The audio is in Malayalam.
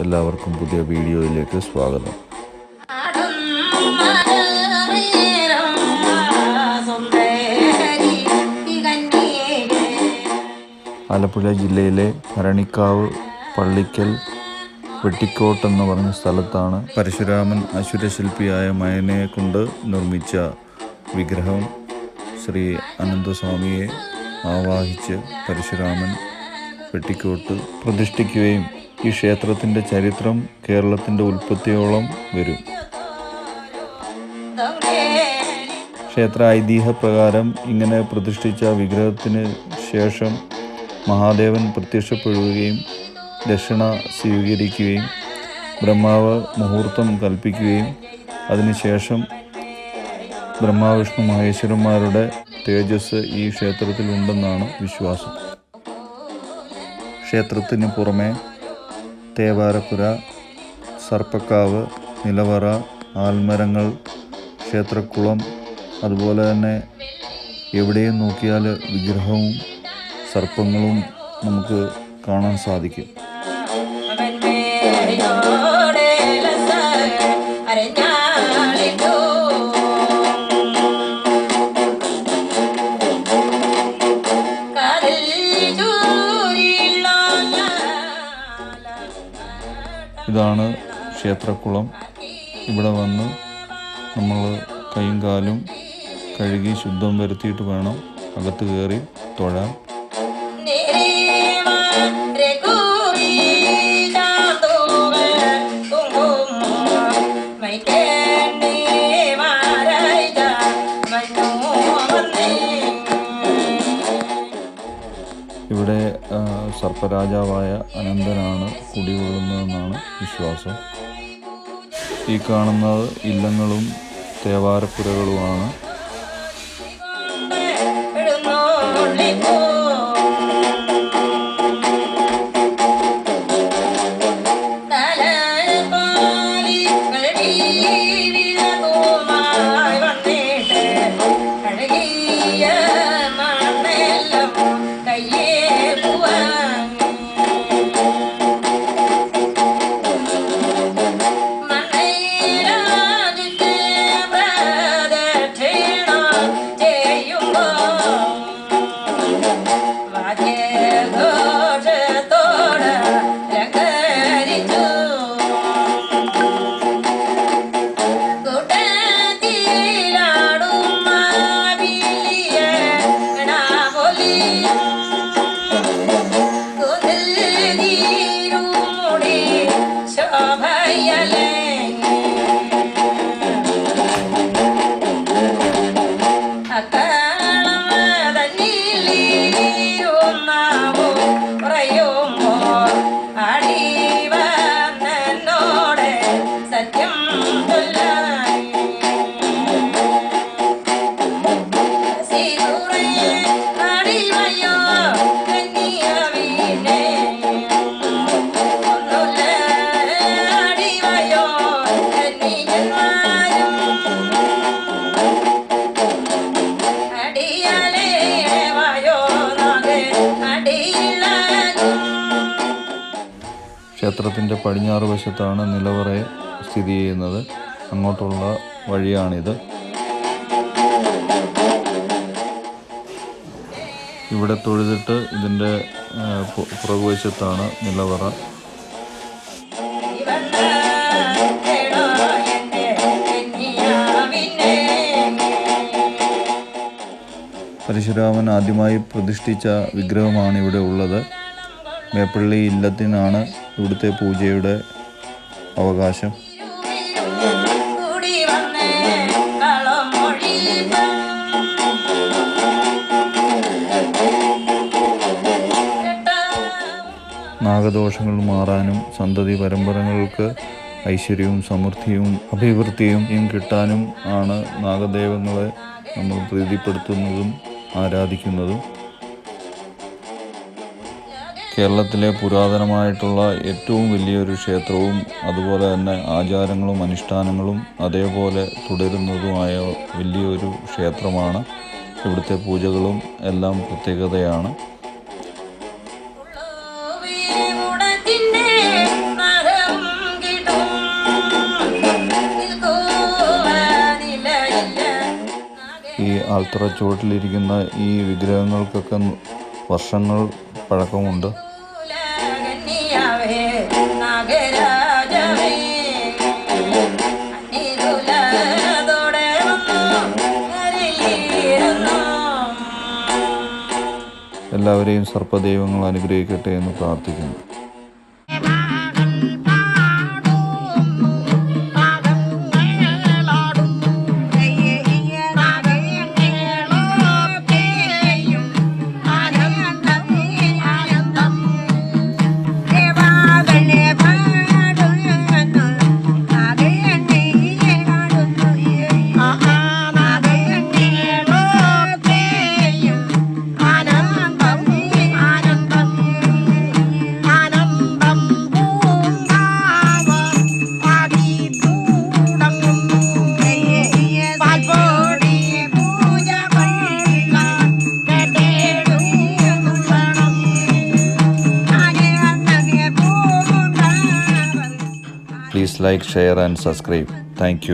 എല്ലാവർക്കും പുതിയ വീഡിയോയിലേക്ക് സ്വാഗതം. ആലപ്പുഴ ജില്ലയിലെ ഭരണിക്കാവ് പള്ളിക്കൽ വെട്ടിക്കോട്ട് എന്ന് പറഞ്ഞ സ്ഥലത്താണ് പരശുരാമൻ അസുരശില്പിയായ മയനെ കൊണ്ട് നിർമ്മിച്ച വിഗ്രഹം ശ്രീ അനന്തസ്വാമിയെ ആവാഹിച്ച് പരശുരാമൻ വെട്ടിക്കോട്ട് പ്രതിഷ്ഠിക്കുകയും ഈ ക്ഷേത്രത്തിന്റെ ചരിത്രം കേരളത്തിന്റെ ഉൽപ്പത്തിയോളം വരും. ക്ഷേത്ര ഐതിഹ്യപ്രകാരം ഇങ്ങനെ പ്രതിഷ്ഠിച്ച വിഗ്രഹത്തിന് ശേഷം മഹാദേവൻ പ്രത്യക്ഷപ്പെടുകയും ദക്ഷിണ സ്വീകരിക്കുകയും ബ്രഹ്മാവ് മുഹൂർത്തം കൽപ്പിക്കുകയും അതിനുശേഷം ബ്രഹ്മാവിഷ്ണു മഹേശ്വരന്മാരുടെ തേജസ് ഈ ക്ഷേത്രത്തിലുണ്ടെന്നാണ് വിശ്വാസം. ക്ഷേത്രത്തിന് പുറമെ തേവാരപ്പുര സർപ്പക്കാവ് നിലവറ ആൽമരങ്ങൾ ക്ഷേത്രക്കുളം അതുപോലെ തന്നെ എവിടെയും നോക്കിയാൽ വിഗ്രഹവും സർപ്പങ്ങളും നമുക്ക് കാണാൻ സാധിക്കും. ഇതാണ് ക്ഷേത്രക്കുളം. ഇവിടെ വന്ന് നമ്മൾ കൈയും കാലും കഴുകി ശുദ്ധം വരുത്തിയിട്ട് വേണം അകത്ത് കയറി തൊഴാൻ. ഇവിടെ സർപ്പരാജാവായ അനന്തനാണ് കുടികൊള്ളുന്നതെന്നാണ് വിശ്വാസം ഈ കാണുന്നത് ഇല്ലങ്ങളും തേവാരപ്പുരകളുമാണ് ക്ഷേത്രത്തിന്റെ പടിഞ്ഞാറ് വശത്താണ് നിലവറ സ്ഥിതി ചെയ്യുന്നത്. അങ്ങോട്ടുള്ള വഴിയാണിത്. ഇവിടെ തൊഴുതിട്ട് ഇതിന്റെ പുറകുവശത്താണ് നിലവറ. പരശുരാമൻ ആദ്യമായി പ്രതിഷ്ഠിച്ച വിഗ്രഹമാണ് ഇവിടെ ഉള്ളത്. മേപ്പള്ളി ഇല്ലത്തിനാണ് ഇവിടുത്തെ പൂജയുടെ അവകാശം. നാഗദോഷങ്ങൾ മാറാനും സന്തതി പരമ്പരകൾക്ക് ഐശ്വര്യവും സമൃദ്ധിയും അഭിവൃദ്ധിയും കിട്ടാനും ആണ് നാഗദേവങ്ങളെ നമ്മൾ പ്രീതിപ്പെടുത്തുന്നതും ആരാധിക്കുന്നതും. കേരളത്തിലെ പുരാതനമായിട്ടുള്ള ഏറ്റവും വലിയൊരു ക്ഷേത്രവും അതുപോലെ തന്നെ ആചാരങ്ങളും അനുഷ്ഠാനങ്ങളും അതേപോലെ തുടരുന്നതുമായ വലിയൊരു ക്ഷേത്രമാണ്. ഇവിടുത്തെ പൂജകളും എല്ലാം പ്രത്യേകതയാണ്. ആൽത്തറ ചുവട്ടിലിരിക്കുന്ന ഈ വിഗ്രഹങ്ങൾക്കൊക്കെ വർഷങ്ങൾ പഴക്കമുണ്ട്. എല്ലാവരെയും സർപ്പദൈവങ്ങൾ അനുഗ്രഹിക്കട്ടെ എന്ന് പ്രാർത്ഥിക്കുന്നു. Like share and subscribe thank